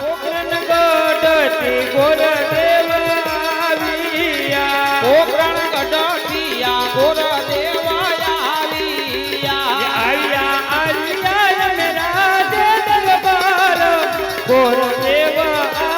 પોકરણ ગઢથી ગોરદેવ આવ્યા પોકરણ ગઢિયા ગોર દેવાયા આવ્યા આવ્યા આવ્યા મેરા દરબાર. ગોરદેવ આવ્યા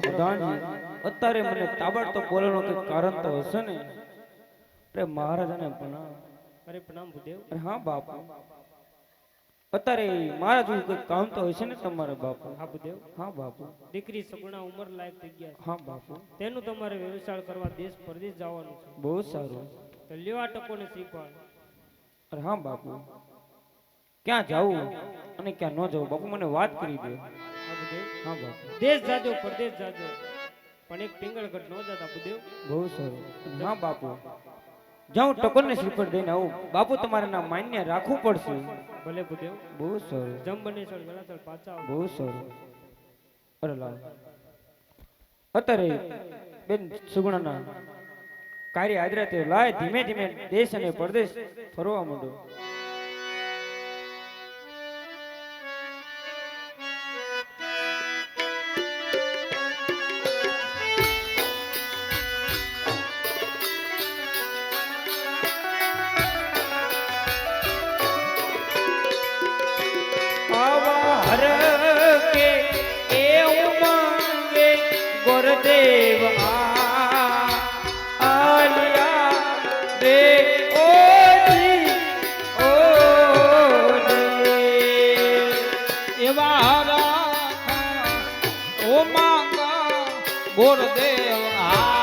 પ્રધાનજી અત્યારે મને તાબડતોબ બોલવાનું કઈ કારણ તો હશે ને અરે મહારાજાને પ્રણામ અરે પ્રણામ ભૂદેવ. અરે હા બાપુ. અત્યારે મારા જેવું કઈ કામ તો હશે ને તમારે બાપુ. હા ભૂદેવ. હા બાપુ. દીકરી સગુણા ઉંમર લાયક થઈ ગયા હા બાપુ. તેનું તમારે વ્યવસાય કરવા દેશ પરદેશ જવાનું છે. બહુ સારું. તો લેવા ટકોને શીખવાડ. અરે હા બાપુ. ક્યાં જાવું અને ક્યાં ન જવું બાપુ મને વાત કરી દે. હા બાપુ. દેશ જાજો પરદેશ જાજો. પણ એક પિંગળગઢ નો જતા બુદેવ બહુ સારું હા બાપુ. જાઉં ટકોરને શ્રીફળ દઈને આવું. બાપુ તમારે ના માન્ય રાખવું પડશે. ભલે બુદેવ બહુ સારું જમ બને સળ વેળાસળ પાછા બહુ સારું અરે લાવ. અત્યારે બેન સુગુણાના કાર્ય આદરા તે લાય ધીમે ધીમે દેશ અને પરદેશ ફરવા માંડો આ આલિયા રે ઓજી ઓજી એવા ઓ આલિયા ઓ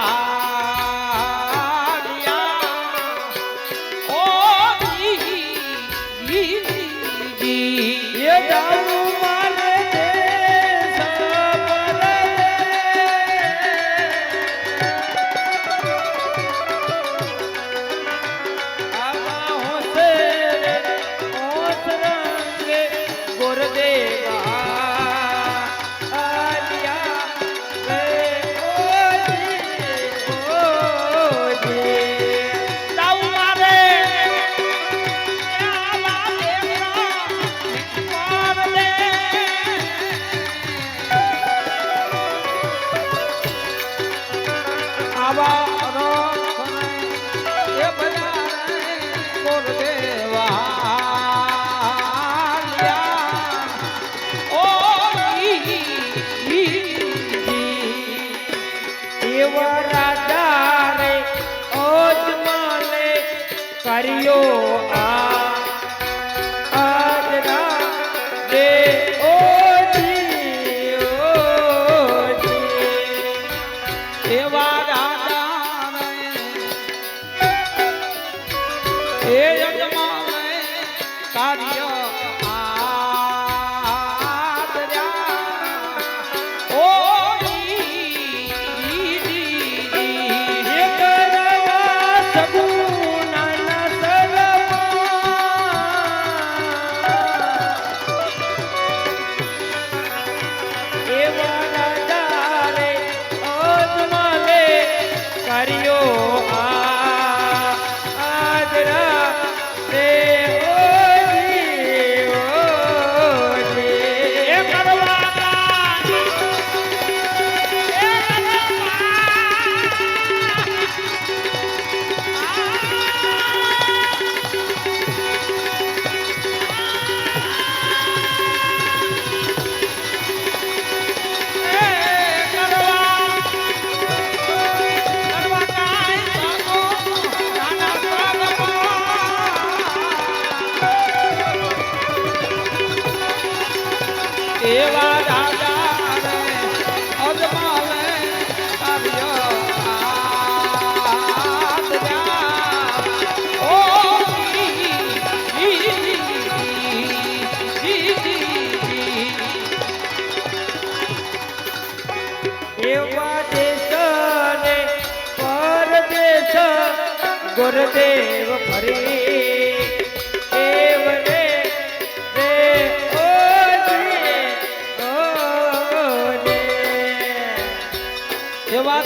ગુરુદેવ ફરી.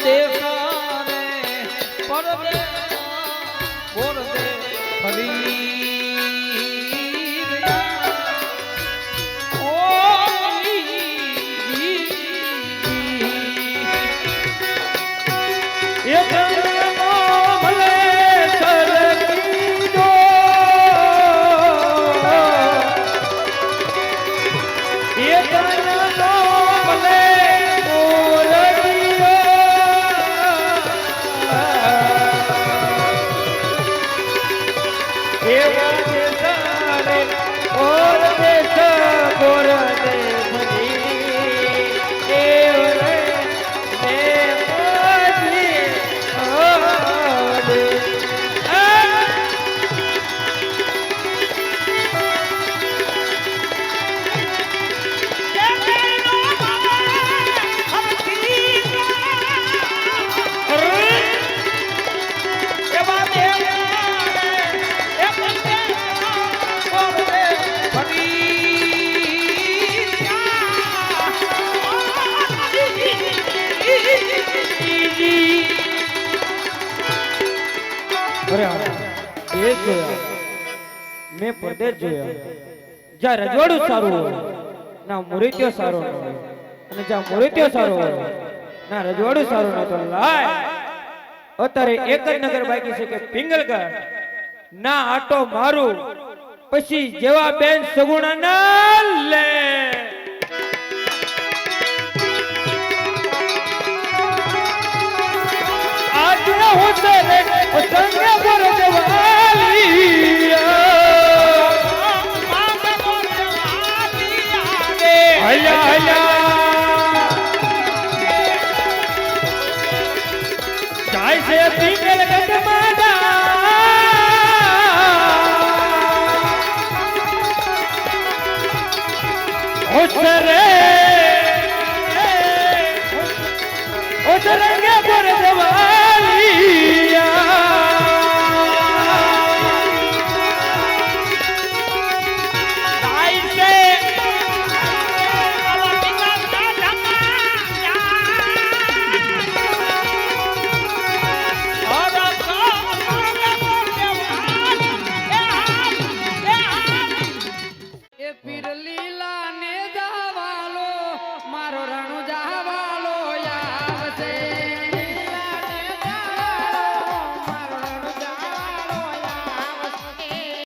દેવ એવા બોરદે ફરી રહ્યા. હા, એ જોયા. મેં જોયા. રજવાડું સારું હોય ના મૂર્તિઓ સારો ન અને જ્યાં મૂર્તિઓ સારો ના રજવાડું સારું ન તો લાય. અત્યારે એક જ નગર બાકી છે કે પિંગલગઢ. ના આટો મારું. પછી જેવા બેન સગુણા ના લે. હોતે રે સંગે પર દેવાલિયા